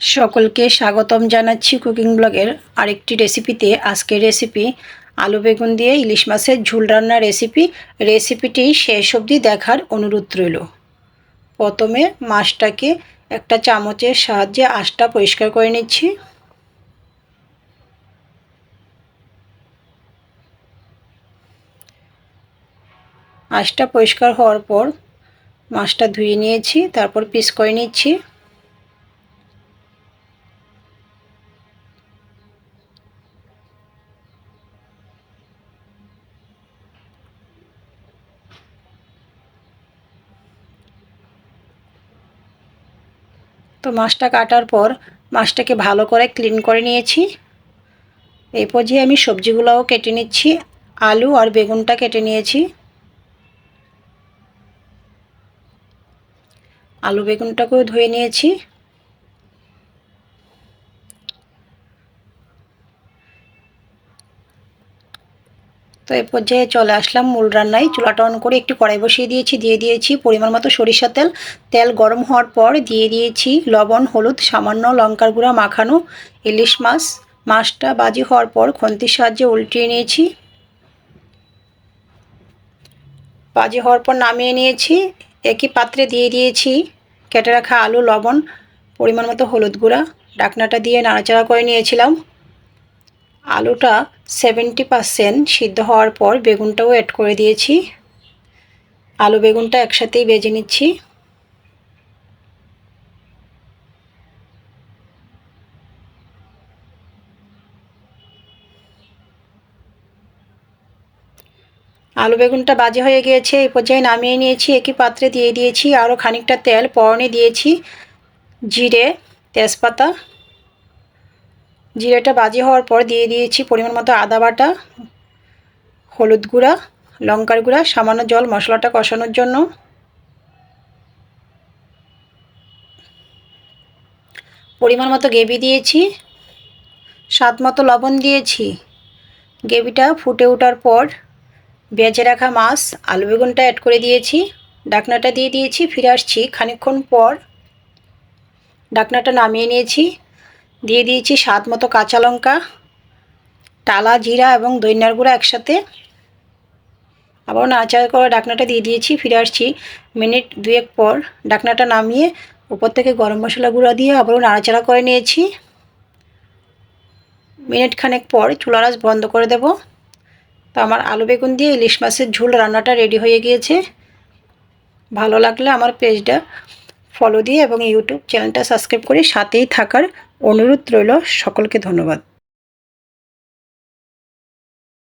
সকলকে স্বাগতম জানাচ্ছি কুকিং ব্লগের আরেকটি রেসিপিতে। আজকের রেসিপি আলু বেগুন দিয়ে ইলিশ মাছের ঝুল রান্নার রেসিপি। রেসিপিটি শেষ অবধি দেখার অনুরোধ রইল। প্রথমে মাছটাকে একটা চামচের সাহায্যে আঁশটা পরিষ্কার করে নিচ্ছি। আঁশটা পরিষ্কার হওয়ার পর মাছটা ধুয়ে নিয়েছি, তারপর পিস করে নিচ্ছি। তো মাছটা কাটার পর মাছটাকে ভালো করে ক্লিন করে নিয়েছি। এই পর্যায়ে আমি সবজিগুলোও কেটে নিচ্ছি। আলু আর বেগুনটা কেটে নিয়েছি। আলু বেগুনটাকেও ধুয়ে নিয়েছি। তো এই পর্যায়ে চলে আসলাম মূল রান্নায়। চুলাটা অন করে একটু কড়াই বসিয়ে দিয়েছি, দিয়ে দিয়েছি পরিমাণ মতো সরিষা তেল। তেল গরম হওয়ার পর দিয়ে দিয়েছি লবণ, হলুদ, সামান্য লঙ্কার গুঁড়া, মাখানো ইলিশ মাছ। মাছটা বাজি হওয়ার পর খন্তির সাহায্যে উল্টিয়ে নিয়েছি। বাজি হওয়ার পর নামিয়ে নিয়েছি। একই পাত্রে দিয়ে দিয়েছি কেটে রাখা আলু, লবণ, পরিমাণ মতো হলুদ গুঁড়া। ডাকনাটা দিয়ে নাড়াচাড়া করে নিয়েছিলাম। আলুটা সেভেন্টি পারসেন্ট সিদ্ধ হওয়ার পর বেগুনটাও অ্যাড করে দিয়েছি। আলু বেগুনটা একসাথেই বেজে নিচ্ছি। আলু বেগুনটা বাজে হয়ে গিয়েছে, এই পর্যায়ে নামিয়ে নিয়েছি, একই পাত্রে দিয়ে দিয়েছি আরও খানিকটা তেল, পরনে দিয়েছি, জিরে, তেজপাতা। জিরেটা বাজি হওয়ার পর দিয়ে দিয়েছি পরিমাণ মতো আদা বাটা, হলুদ গুঁড়া, লঙ্কার গুঁড়া, সামান্য জল, মশলাটা কষানোর জন্য। পরিমাণ মতো গ্রেভি দিয়েছি, স্বাদ মতো লবণ দিয়েছি। গ্রেভিটা ফুটে ওঠার পর বেজে রাখা মাছ, আলু বেগুনটা অ্যাড করে দিয়েছি, ডাকনাটা দিয়ে দিয়েছি, ফিরে আসছি। খানিক্ষণ পর ডাকনাটা নামিয়ে নিয়েছি। দিয়ে দিয়েছি স্বাদ মতো কাঁচা লঙ্কা, টালা, জিরা এবং দইনার গুঁড়া একসাথে। আবার নাড়াচাড়া করে ডাকনাটা দিয়ে দিয়েছি, ফিরে আসছি মিনিট দুয়েক পর। ডাকনাটা নামিয়ে উপর থেকে গরম মশলা গুঁড়া দিয়ে আবারও নাড়াচাড়া করে নিয়েছি। মিনিট খানেক পর চুলা রাস বন্ধ করে দেব। তো আমার আলু বেগুন দিয়ে ইলিশ মাছের ঝোল রান্নাটা রেডি হয়ে গিয়েছে। ভালো লাগলে আমার পেজটা ফলো দিয়ে এবং ইউটিউব চ্যানেলটা সাবস্ক্রাইব করে সাথেই থাকার অনুরোধ রইল সকলকে ধন্যবাদ।